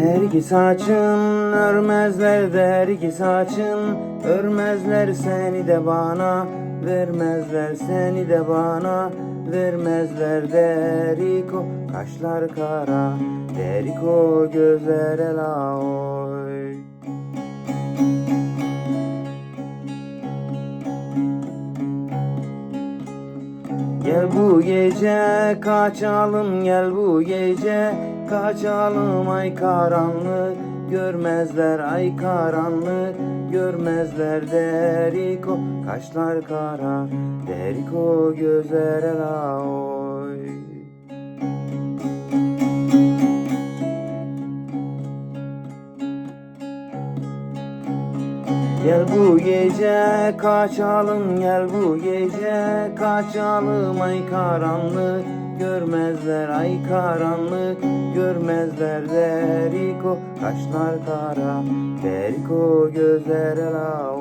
Dergi saçın örmezler dergi saçın Örmezler. Seni de bana Vermezler seni de bana Vermezler. Deriko Kaşlar kara Deriko gözler ela oy bu gece kaçalım gel bu gece kaçalım. Ay karanlık görmezler ay karanlık görmezler deriko. Kaşlar kara deriko gözler ela oy Gel bu gece kaçalım gel bu gece kaçalım. Ay karanlık görmezler ay karanlık görmezler deriko. Kaşlar kara deriko gözler ela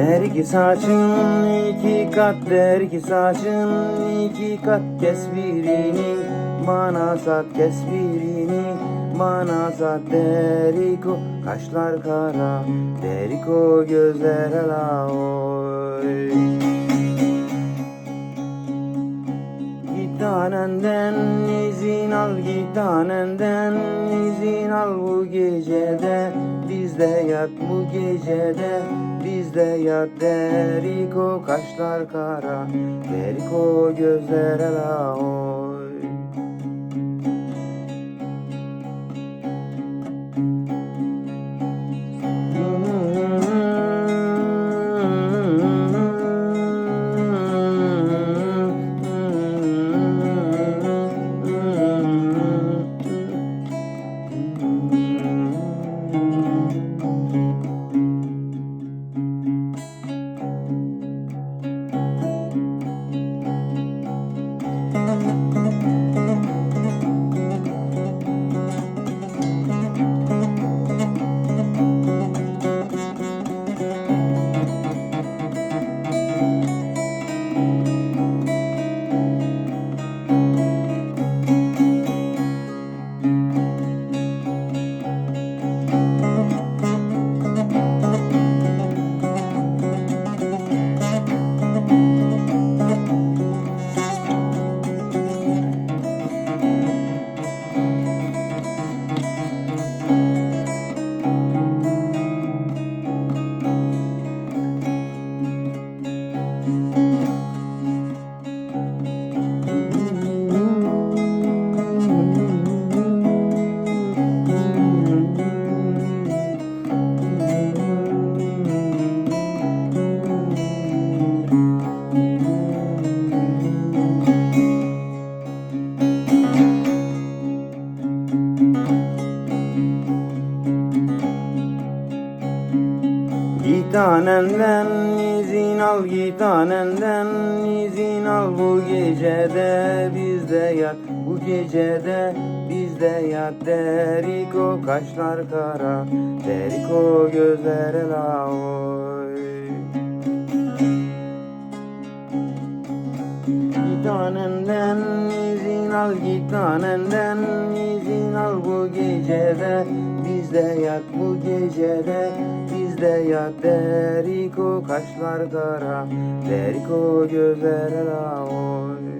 oy Dergi saçın iki kat dergi saçın iki kat. Kes birini bana sat kes birini bana sat deriko kaşlar kara deriko gözler ela oy. Git tanenden izin al git tanenden izin al bu gecede Bizde yat bu gecede Bizde yat deriko kaşlar kara Deriko gözler ela oy Git tanenden izin al git tanenden izin al. Bu gecede bizde yat bu gecede bizde yat. Deriko kaşlar kara deriko gözler ela oy Git tanenden izin al git tanenden izin al. Bu gecede Bizde yat bu gecede Bizde yat deriko kaşlar kara. Deriko gözler ela oy